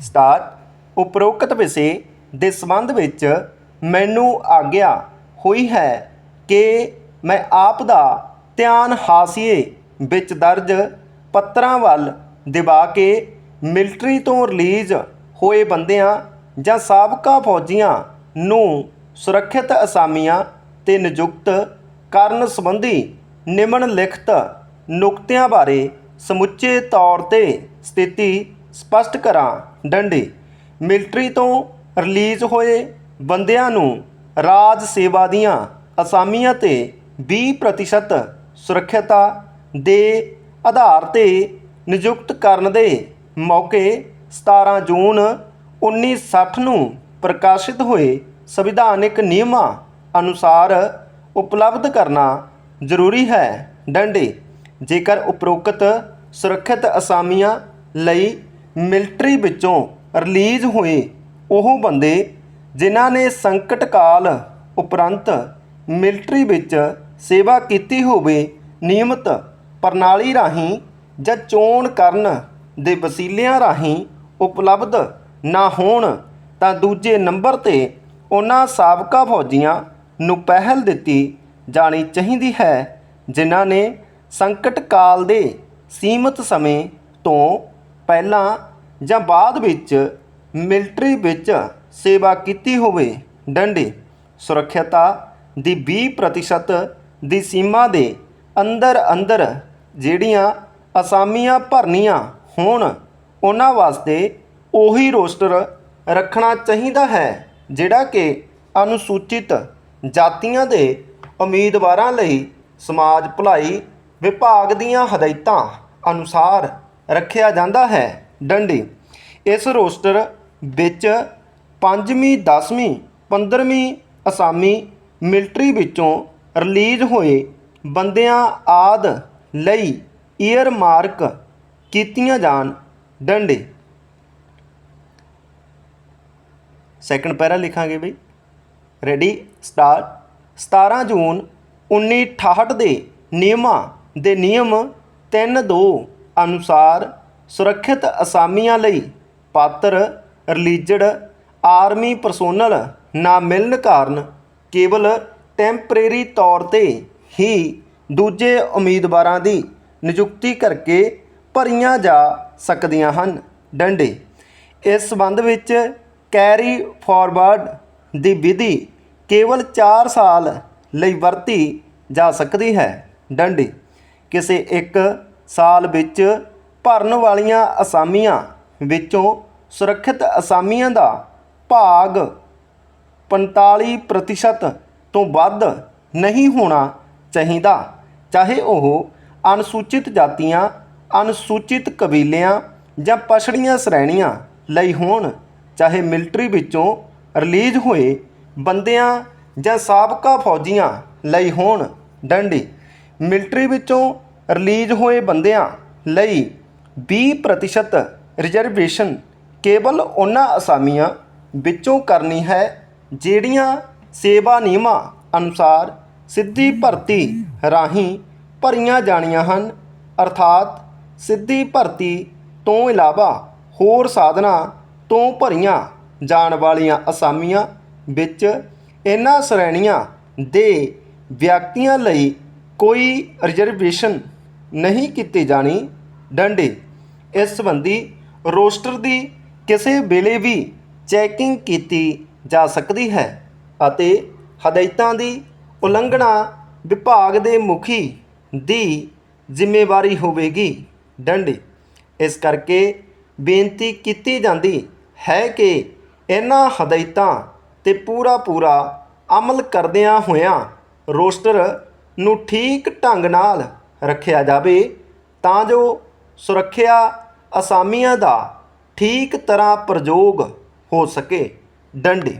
Start ਉਪਰੋਕਤ ਵਿਸ਼ੇ ਦੇ ਸੰਬੰਧ ਵਿੱਚ ਮੈਨੂੰ ਆਗਿਆ ਹੋਈ ਹੈ ਕਿ ਮੈਂ ਆਪ ਦਾ ਧਿਆਨ ਹਾਸੀਏ ਵਿੱਚ ਦਰਜ ਪੱਤਰਾਂ ਵੱਲ ਦਿਵਾ ਕੇ ਮਿਲਟਰੀ ਤੋਂ ਰਿਲੀਜ਼ ਹੋਏ ਬੰਦਿਆਂ ਜਾਂ ਸਾਬਕਾ ਫੌਜੀਆਂ ਨੂੰ ਸੁਰੱਖਿਅਤ ਅਸਾਮੀਆਂ ਤੇ ਨਿਯੁਕਤ ਕਰਨ ਸੰਬੰਧੀ ਨਿਮਨ ਲਿਖਤ ਨੁਕਤਿਆਂ ਬਾਰੇ ਸਮੁੱਚੇ ਤੌਰ ਤੇ ਸਥਿਤੀ ਸਪਸ਼ਟ ਕਰਾਂ, ਡੰਡੇ। ਮਿਲਟਰੀ ਤੋਂ ਰਿਲੀਜ਼ ਹੋਏ ਬੰਦਿਆਂ ਨੂੰ ਰਾਜ ਸੇਵਾ ਦੀਆਂ ਅਸਾਮੀਆਂ ਤੇ 20% ਸੁਰੱਖਿਅਤਾ ਦੇ ਆਧਾਰ ਤੇ ਨਿਯੁਕਤ ਕਰਨ ਦੇ ਮੌਕੇ 17 ਜੂਨ 1960 ਨੂੰ ਪ੍ਰਕਾਸ਼ਿਤ ਹੋਏ ਸੰਵਿਧਾਨਿਕ ਨਿਯਮਾਂ ਅਨੁਸਾਰ ਉਪਲਬਧ ਕਰਨਾ ਜ਼ਰੂਰੀ ਹੈ। ਡੰਡੇ। ਜੇਕਰ ਉਪਰੋਕਤ ਸੁਰੱਖਿਅਤ ਅਸਾਮੀਆਂ ਲਈ ਮਿਲਟਰੀ ਵਿੱਚੋਂ ਰਿਲੀਜ਼ ਹੋਏ ਉਹ ਬੰਦੇ ਜਿਨ੍ਹਾਂ ਨੇ ਸੰਕਟ ਕਾਲ ਉਪਰੰਤ ਮਿਲਟਰੀ ਵਿੱਚ ਸੇਵਾ ਕੀਤੀ ਹੋਵੇ, ਨਿਯਮਤ ਪ੍ਰਣਾਲੀ ਰਾਹੀਂ ਜਾਂ ਚੋਣ ਕਰਨ ਦੇ ਵਸੀਲਿਆਂ ਰਾਹੀਂ ਉਪਲਬਧ ਨਾ ਹੋਣ, ਤਾਂ ਦੂਜੇ ਨੰਬਰ ਤੇ ਉਹਨਾਂ ਸਾਬਕਾ ਫੌਜੀਆਂ ਨੂੰ ਪਹਿਲ ਦਿੱਤੀ ਜਾਣੀ ਚਾਹੀਦੀ ਹੈ, ਜਿਨ੍ਹਾਂ ਨੇ ਸੰਕਟ ਕਾਲ ਦੇ ਸੀਮਤ ਸਮੇਂ ਤੋਂ ਪਹਿਲਾਂ ਜਾਂ ਬਾਅਦ ਵਿੱਚ ਮਿਲਟਰੀ ਵਿੱਚ ਸੇਵਾ ਕੀਤੀ ਹੋਵੇ, ਡੰਡੇ। ਸੁਰੱਖਿਅਤਾ ਦੀ 20% ਦੀ ਸੀਮਾ ਦੇ ਅੰਦਰ ਅੰਦਰ ਜਿਹੜੀਆਂ ਅਸਾਮੀਆਂ ਭਰਨੀਆਂ ਹੋਣ, ਉਹਨਾਂ ਵਾਸਤੇ ਉਹੀ ਰੋਸਟਰ ਰੱਖਣਾ ਚਾਹੀਦਾ ਹੈ, ਜਿਹੜਾ ਕਿ ਅਨੁਸੂਚਿਤ ਜਾਤੀਆਂ ਦੇ ਉਮੀਦਵਾਰਾਂ ਲਈ ਸਮਾਜ ਭਲਾਈ ਵਿਭਾਗ ਦੀਆਂ ਹਦਾਇਤਾਂ ਅਨੁਸਾਰ ਰੱਖਿਆ ਜਾਂਦਾ ਹੈ। ਡੰਡੀ। ਇਸ ਰੋਸਟਰ ਵਿੱਚ 5ਵੀਂ 10ਵੀਂ 15ਵੀਂ ਅਸਾਮੀ ਮਿਲਟਰੀ ਵਿੱਚੋਂ ਰਿਲੀਜ਼ ਹੋਏ ਬੰਦਿਆਂ ਆਦ ਲਈ ਈਅਰ ਮਾਰਕ ਕੀਤੀਆਂ ਜਾਣ। ਡੰਡੇ। ਸੈਕੰਡ ਪੈਰਾ ਲਿਖਾਂਗੇ ਬਈ। ਰੈਡੀ? ਸਟਾਰਟ। 17 ਜੂਨ 1968 ਦੇ ਨਿਯਮਾਂ ਦੇ ਨਿਯਮ 3-2 ਅਨੁਸਾਰ ਸੁਰੱਖਿਅਤ ਅਸਾਮੀਆਂ ਲਈ ਪਾਤਰ, ਰਿਲੀਜਡ, ਆਰਮੀ ਪਰਸੋਨਲ ਨਾ ਮਿਲਣ ਕਾਰਨ ਕੇਵਲ ਟੈਂਪਰੇਰੀ ਤੌਰ ਤੇ ਹੀ ਦੂਜੇ ਉਮੀਦਵਾਰਾਂ ਦੀ ਨਿਯੁਕਤੀ ਕਰਕੇ ਭਰੀਆਂ ਜਾ ਸਕਦੀਆਂ ਹਨ। ਡੰਡੇ। ਇਸ ਸੰਬੰਧ ਵਿੱਚ ਕੈਰੀ ਫਾਰਵਰਡ ਦੀ ਵਿਧੀ ਕੇਵਲ 4 ਸਾਲ ਲਈ ਵਰਤੀ ਜਾ ਸਕਦੀ ਹੈ। ਡੰਡੀ। ਕਿਸੇ ਇੱਕ ਸਾਲ ਵਿੱਚ ਭਰਨ ਵਾਲੀਆਂ ਅਸਾਮੀਆਂ ਵਿੱਚੋਂ ਸੁਰੱਖਿਅਤ ਅਸਾਮੀਆਂ ਦਾ ਭਾਗ 45% ਤੋਂ ਵੱਧ ਨਹੀਂ ਹੋਣਾ ਚਾਹੀਦਾ। ਚਾਹੇ ਉਹ ਅਨੁਸੂਚਿਤ ਜਾਤੀਆਂ, ਅਨੁਸੂਚਿਤ ਕਬੀਲਿਆਂ ਜਾਂ ਪਛੜੀਆਂ ਸ਼੍ਰੇਣੀਆਂ ਲਈ ਹੋਣ, ਚਾਹੇ ਮਿਲਟਰੀ ਵਿੱਚੋਂ ਰਿਲੀਜ਼ ਹੋਏ ਬੰਦਿਆਂ ਜਾਂ ਸਾਬਕਾ ਫੌਜੀਆਂ ਲਈ ਹੋਣ। ਡੰਡੀ ਮਿਲਟਰੀ ਵਿੱਚੋਂ ਰਿਲੀਜ਼ ਹੋਏ ਬੰਦਿਆਂ ਲਈ 20% ਰਿਜ਼ਰਵੇਸ਼ਨ ਕੇਵਲ ਉਹਨਾਂ ਅਸਾਮੀਆਂ ਵਿੱਚੋਂ ਕਰਨੀ ਹੈ ਜਿਹੜੀਆਂ ਸੇਵਾ ਨਿਯਮਾਂ ਅਨੁਸਾਰ ਸਿੱਧੀ ਭਰਤੀ ਰਾਹੀਂ ਭਰੀਆਂ ਜਾਣੀਆਂ ਹਨ, ਅਰਥਾਤ ਸਿੱਧੀ ਭਰਤੀ ਤੋਂ ਇਲਾਵਾ ਹੋਰ ਸਾਧਨਾਂ ਤੋਂ ਭਰੀਆਂ ਜਾਣ ਵਾਲੀਆਂ ਅਸਾਮੀਆਂ ਵਿੱਚ ਇਹਨਾਂ ਸ਼੍ਰੇਣੀਆਂ ਦੇ ਵਿਅਕਤੀਆਂ ਲਈ ਕੋਈ ਰਿਜ਼ਰਵੇਸ਼ਨ ਨਹੀਂ ਕੀਤੀ ਜਾਣੀ। ਡੰਡੇ। ਇਸ ਸੰਬੰਧੀ ਰੋਸਟਰ ਦੀ ਕਿਸੇ ਵੇਲੇ ਵੀ ਚੈਕਿੰਗ ਕੀਤੀ ਜਾ ਸਕਦੀ ਹੈ ਅਤੇ ਹਦਾਇਤਾਂ ਦੀ ਉਲੰਘਣਾ ਵਿਭਾਗ ਦੇ ਮੁਖੀ ਦੀ ਜ਼ਿੰਮੇਵਾਰੀ ਹੋਵੇਗੀ। ਡੰਡੇ। ਇਸ ਕਰਕੇ ਬੇਨਤੀ ਕੀਤੀ ਜਾਂਦੀ ਹੈ ਕਿ ਇਹਨਾਂ ਹਦਾਇਤਾਂ ਤੇ ਪੂਰਾ ਪੂਰਾ ਅਮਲ ਕਰਦਿਆਂ ਹੋਇਆਂ ਰੋਸਟਰ ਨੂੰ ਠੀਕ ਢੰਗ ਨਾਲ ਰੱਖਿਆ ਜਾਵੇ ਤਾਂ ਜੋ ਸੁਰੱਖਿਆ ਅਸਾਮੀਆਂ ਦਾ ਠੀਕ ਤਰ੍ਹਾਂ ਪ੍ਰਯੋਗ ਹੋ ਸਕੇ। ਡੰਡੇ